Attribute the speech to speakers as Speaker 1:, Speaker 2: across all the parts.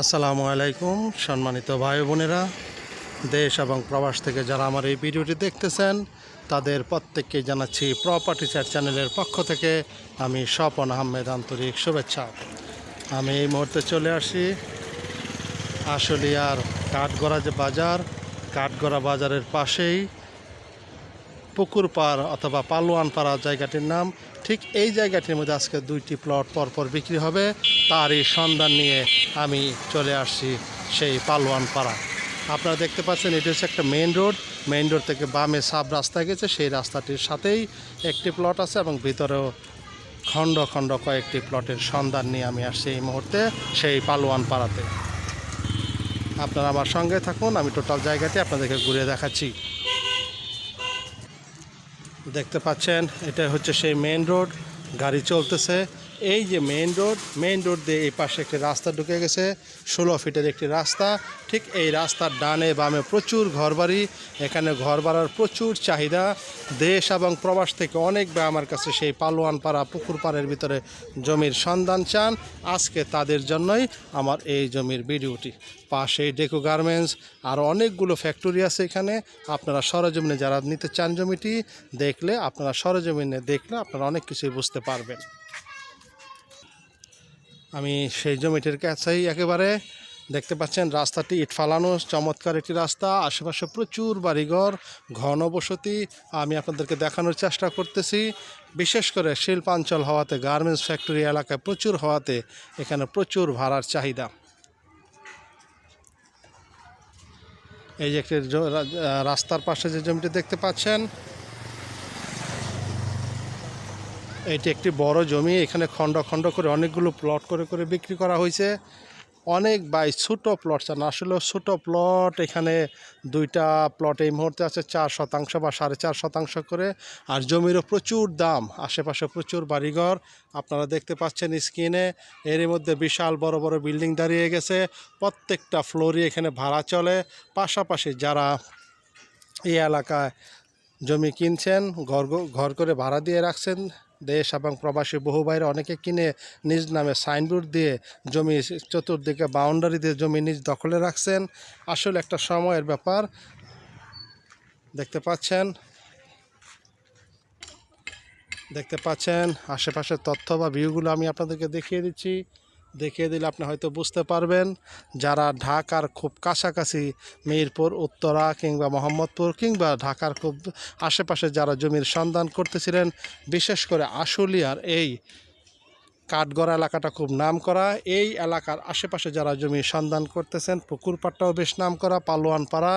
Speaker 1: আসসালামু আলাইকুম, সম্মানিত ভাই বোনেরা। দেশ এবং প্রবাস থেকে যারা আমার এই ভিডিওটি দেখতেছেন, তাদের প্রত্যেককে জানাচ্ছি প্রপার্টি চার চ্যানেলের পক্ষ থেকে আমি স্বপন আহমেদ আন্তরিক শুভেচ্ছা। আমি এই মুহূর্তে চলে আসি আশুলিয়ার কাঠগড়া যে বাজার। কাঠগড়া বাজারের পাশেই পুকুর পাড় অথবা পালোয়ান পাড়া জায়গাটির নাম, ঠিক এই জায়গাটির মধ্যে আজকে দুইটি প্লট পরপর বিক্রি হবে। তারই সন্ধান নিয়ে আমি চলে আসছি সেই পালোয়ান পাড়া আপনারা দেখতে পাচ্ছেন, এটি হচ্ছে একটা মেইন রোড মেইন রোড থেকে বামে সাব রাস্তা গেছে, সেই রাস্তাটির সাথেই একটি প্লট আছে এবং ভিতরেও খণ্ড খণ্ড কয়েকটি প্লটের সন্ধান নিয়ে আমি আসছি এই মুহূর্তে সেই পালোয়ান পাড়াতে আপনারা আমার সঙ্গে থাকুন, আমি টোটাল জায়গাটি আপনাদেরকে ঘুরে দেখাচ্ছি। দেখতে পাচ্ছেন এটা হচ্ছে সেই মেন রোড গাড়ি চলতেছে। এই যে মেইন রোড মেইন রোড দিয়ে এই পাশে একটি রাস্তা ঢুকে গেছে, ষোলো ফিটের একটি রাস্তা। ঠিক এই রাস্তার ডানে বামে প্রচুর ঘরবাড়ি, এখানে ঘর প্রচুর চাহিদা। দেশ এবং প্রবাস থেকে অনেক আমার কাছে সেই পালোয়ান পাড়া পুকুর পাড়ের ভিতরে জমির সন্ধান চান। আজকে তাদের জন্যই আমার এই জমির ভিডিওটি। পাশেই ডেকো গার্মেন্টস আর অনেকগুলো ফ্যাক্টরি আছে এখানে। আপনারা সরজমিনে যারা নিতে চান জমিটি, দেখলে, আপনারা সরজমিনে দেখলে আপনারা অনেক কিছুই বুঝতে পারবেন। আমি সেই জমিটির কাছেই একেবারে দেখতে পাচ্ছেন রাস্তাটি ইট ফালানো, চমৎকার একটি রাস্তা, আশেপাশে প্রচুর বাড়িঘর ঘনবসতি আমি আপনাদেরকে দেখানোর চেষ্টা করতেছি। বিশেষ করে শিল্পাঞ্চল হওয়াতে, গার্মেন্টস ফ্যাক্টরি এলাকায় প্রচুর হওয়াতে এখানে প্রচুর ভাড়ার চাহিদা। এই যে একটি রাস্তার পাশে যে জমিটি দেখতে পাচ্ছেন এটি একটি বড় জমি। এখানে খণ্ড খণ্ড করে অনেকগুলো প্লট করে করে বিক্রি করা হয়েছে। অনেক বাই ছোটো প্লট চান আসলে ছোটো প্লট এখানে দুইটা প্লট এই মুহূর্তে আছে, চার শতাংশ বা সাড়ে চার শতাংশ করে। আর জমিরও প্রচুর দাম, আশেপাশে প্রচুর বাড়িঘর। আপনারা দেখতে পাচ্ছেন স্ক্রিনে এর মধ্যে বিশাল বড় বড় বিল্ডিং দাঁড়িয়ে গেছে। প্রত্যেকটা ফ্লোরই এখানে ভাড়া চলে। পাশাপাশি যারা এই এলাকায় জমি কিনছেন, ঘর ঘর করে ভাড়া দিয়ে রাখছেন দেশ এবং প্রবাসী বহু বাইরে অনেকে কিনে নিজ নামে সাইনবোর্ড দিয়ে জমি চতুর্দিকে বাউন্ডারি দিয়ে জমি নিজ দখলে রাখছেন। আসলে একটা সময়ের ব্যাপার। দেখতে পাচ্ছেন? দেখতে পাচ্ছেন? আশেপাশের তথ্য বা ভিউগুলো আমি আপনাদেরকে দেখিয়ে দিচ্ছি। দেখিয়ে দিলে আপনি হয়তো বুঝতে পারবেন, যারা ঢাকার খুব কাছাকাছি মিরপুর, উত্তরা কিংবা মোহাম্মদপুর কিংবা ঢাকার খুব আশেপাশে যারা জমির সন্ধান করতেছিলেন, বিশেষ করে আশুলিয়ার এই কাঠগড়া এলাকাটা খুব নাম করা এই এলাকার আশেপাশে যারা জমির সন্ধান করতেছেন পুকুর পাড়টাও বেশ নাম করা পালোয়ান পাড়া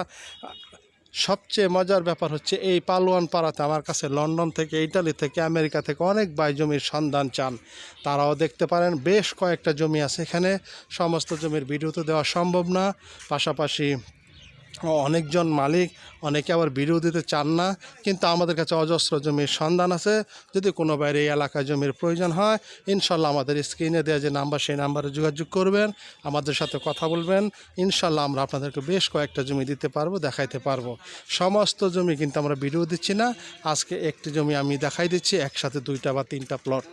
Speaker 1: সবচেয়ে মজার ব্যাপার হচ্ছে এই পালোয়ান পাড়াতে আমার কাছে লন্ডন থেকে, ইটালি থেকে, আমেরিকা থেকে অনেক বাই জমির সন্ধান চান। তারাও দেখতে পারেন, বেশ কয়েকটা জমি আছে এখানে। সমস্ত জমির ভিডিও তো দেওয়া সম্ভব না। পাশাপাশি অনেকজন মালিক, অনেকে আবার ভিডিও দিতে চান না, কিন্তু আমাদের কাছে অজস্র জমির সন্ধান আছে। যদি কোনো বাইরে এই এলাকায় জমির প্রয়োজন হয়, ইনশাল্লাহ আমাদের স্ক্রিনে দেওয়া যে নাম্বার, সেই নাম্বারে যোগাযোগ করবেন, আমাদের সাথে কথা বলবেন। ইনশাল্লাহ আমরা আপনাদেরকে বেশ কয়েকটা জমি দিতে পারব, দেখাইতে পারব। সমস্ত জমি কিন্তু আমরা ভিডিও দিচ্ছি না। আজকে একটি জমি আমি দেখাই দিচ্ছি, একসাথে দুইটা বা তিনটা প্লট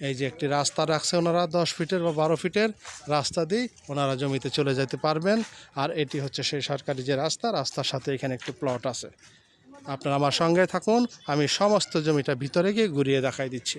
Speaker 1: এই যে একটি রাস্তা রাখছে ওনারা, দশ ফিটের বা বারো ফিটের রাস্তা দিয়ে ওনারা জমিতে চলে যেতে পারবেন। আর এটি হচ্ছে সেই সরকারি যে রাস্তা, রাস্তার সাথে এখানে একটি প্লট আছে। আপনারা আমার সঙ্গে থাকুন, আমি সমস্ত জমিটা ভিতরে গিয়ে ঘুরিয়ে দেখাই দিচ্ছি।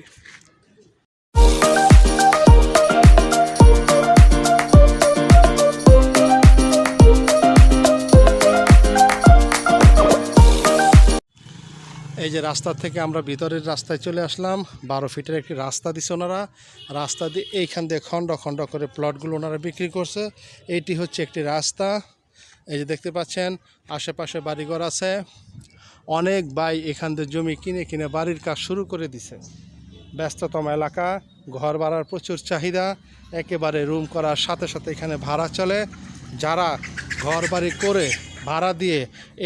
Speaker 1: এই যে রাস্তা থেকে আমরা ভিতরের রাস্তায় চলে আসলাম, বারো ফিটের একটি রাস্তা দিছে ওনারা। রাস্তা দিয়ে এইখান দিয়ে খণ্ড খণ্ড করে প্লটগুলো ওনারা বিক্রি করছে। এইটি হচ্ছে একটি রাস্তা। এই যে দেখতে পাচ্ছেন, আশেপাশে বাড়িঘর আছে। অনেক বাই এখান দিয়ে জমি কিনে কিনে বাড়ির কাজ শুরু করে দিছে। ব্যস্ততম এলাকা, ঘর ভাড়ার প্রচুর চাহিদা, একেবারে রুম করার সাথে সাথে এখানে ভাড়া চলে। যারা ঘর বাড়ি করে ভাড়া দিয়ে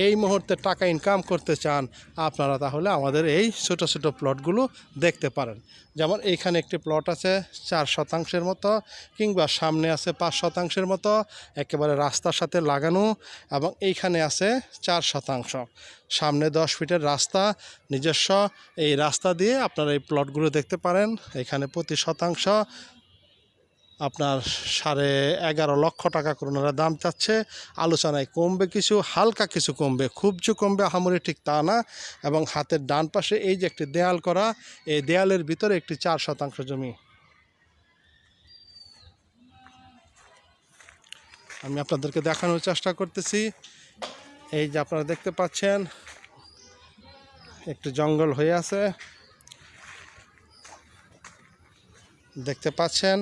Speaker 1: এই মুহূর্তে টাকা ইনকাম করতে চান, আপনারা তাহলে আমাদের এই ছোটো ছোটো প্লটগুলো দেখতে পারেন। যেমন এইখানে একটি প্লট আছে চার শতাংশের মতো কিংবা সামনে আছে পাঁচ শতাংশের মতো, একেবারে রাস্তার সাথে লাগানো এবং এইখানে আছে চার শতাংশ। সামনে দশ ফিটের রাস্তা, নিজস্ব এই রাস্তা দিয়ে আপনারা এই প্লটগুলো দেখতে পারেন। এখানে প্রতি শতাংশ আপনার সাড়ে এগারো লক্ষ টাকা করে ওনারা দাম চাচ্ছে। আলোচনায় কমবে কিছু, হালকা কিছু কমবে। খুব যে কমবে আহামরি ঠিক তা না। এবং হাতের ডান পাশে এই যে একটি দেয়াল করা, এই দেয়ালের ভিতরে একটি চার শতাংশ জমি। আমি আপনাদেরকে দেখানোর চেষ্টা করতেছি। এই যে আপনারা দেখতে পাচ্ছেন, একটু জঙ্গল হয়ে আছে। দেখতে পাচ্ছেন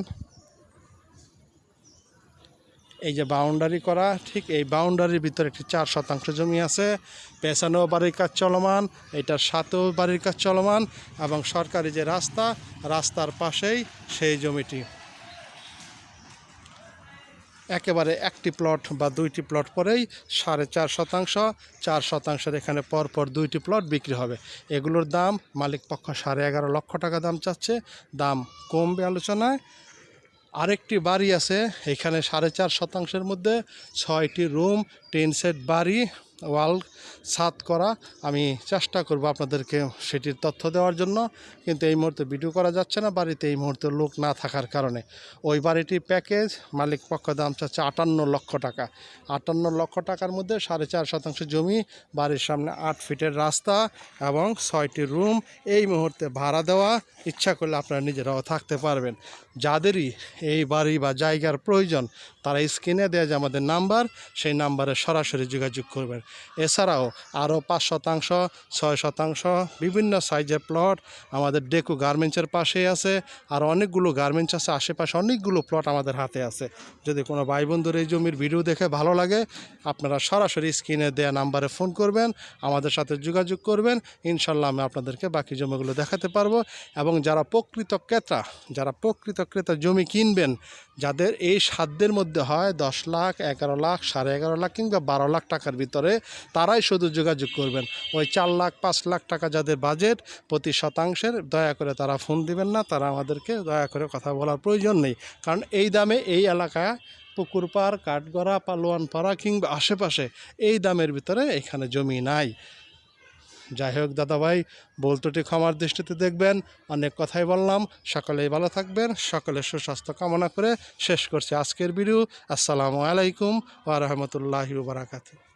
Speaker 1: এই যে বাউন্ডারি করা, ঠিক এই বাউন্ডারির ভিতরে একটি চার শতাংশ জমি আছে। পেছানো বাড়ির কাজ চলমান, এটার সাথেও বাড়ির কাজ চলমান এবং সরকারি যে রাস্তা, রাস্তার পাশেই সেই জমিটি। একেবারে একটি প্লট বা দুইটি প্লট পরেই সাড়ে চার শতাংশ, চার শতাংশের এখানে পরপর দুইটি প্লট বিক্রি হবে। এগুলোর দাম মালিক পক্ষ সাড়ে এগারো লক্ষ টাকা দাম চাচ্ছে। দাম কমবে আলোচনায়। আরেকটি বাড়ি আছে এখানে সাড়ে চার শতাংশের মধ্যে ছয়টি রুম টেন সেট বাড়ি ওয়াল ছাদ করা, আমি চেষ্টা করব আপনাদেরকে সেটির তথ্য দেওয়ার জন্য। কিন্তু এই মুহূর্তে ভিডিও করা যাচ্ছে না, বাড়িতে এই মুহূর্তে লোক না থাকার কারণে। ওই বাড়িটির প্যাকেজ, মালিক পক্ষ দাম চাচ্ছে আটান্ন লক্ষ টাকা। আটান্ন লক্ষ টাকার মধ্যে সাড়ে চার শতাংশ জমি, বাড়ির সামনে আট ফিটের রাস্তা এবং ছয়টি রুম। এই মুহূর্তে ভাড়া দেওয়া, ইচ্ছা করলে আপনারা নিজেরাও থাকতে পারবেন। যাদেরই এই বাড়ি বা জায়গার প্রয়োজন, তারা স্ক্রিনে দেওয়া যে আমাদের নাম্বার, সেই নাম্বারে সরাসরি যোগাযোগ করবেন। এছাড়াও আরও পাঁচ শতাংশ, ছয় শতাংশ বিভিন্ন সাইজের প্লট আমাদের ডেকু গার্মেন্টসের পাশেই আছে। আর অনেকগুলো গার্মেন্টস আছে, আশেপাশে অনেকগুলো প্লট আমাদের হাতে আছে। যদি কোনো ভাই বন্ধুর এই জমির ভিডিও দেখে ভালো লাগে, আপনারা সরাসরি স্ক্রিনে দেওয়া নাম্বারে ফোন করবেন, আমাদের সাথে যোগাযোগ করবেন, ইনশাল্লাহ আমি আপনাদেরকে বাকি জমিগুলো দেখাতে পারব। এবং যারা প্রকৃত ক্রেতা, যারা প্রকৃত ক্রেতা জমি কিনবেন, যাদের এই সাধ্যের মধ্যে হয় দশ লাখ, এগারো লাখ, সাড়ে এগারো লাখ কিংবা বারো লাখ টাকার ভিতরে তারাই শুধু যোগাযোগ করবেন। ওই চার লাখ, পাঁচ লাখ টাকা যাদের বাজেট প্রতি শতাংশের দয়া করে তারা ফোন দিবেন না, তারা আমাদেরকে দয়া করে কথা বলার প্রয়োজন নেই। কারণ এই দামে এই এলাকায় পুকুর পাড়, কাঠগড়া, পালোয়ান পাড়া কিংবা আশেপাশে এই দামের ভিতরে এখানে জমি নাই। যাই হোক দাদাভাই, বলতুটি ক্ষমার দৃষ্টিতে দেখবেন। অনেক কথাই বললাম। সকলেই ভালো থাকবেন। সকলের সুস্বাস্থ্য কামনা করে শেষ করছি আজকের ভিডিও আসসালামু আলাইকুম ওয়া বারাকাতুহু।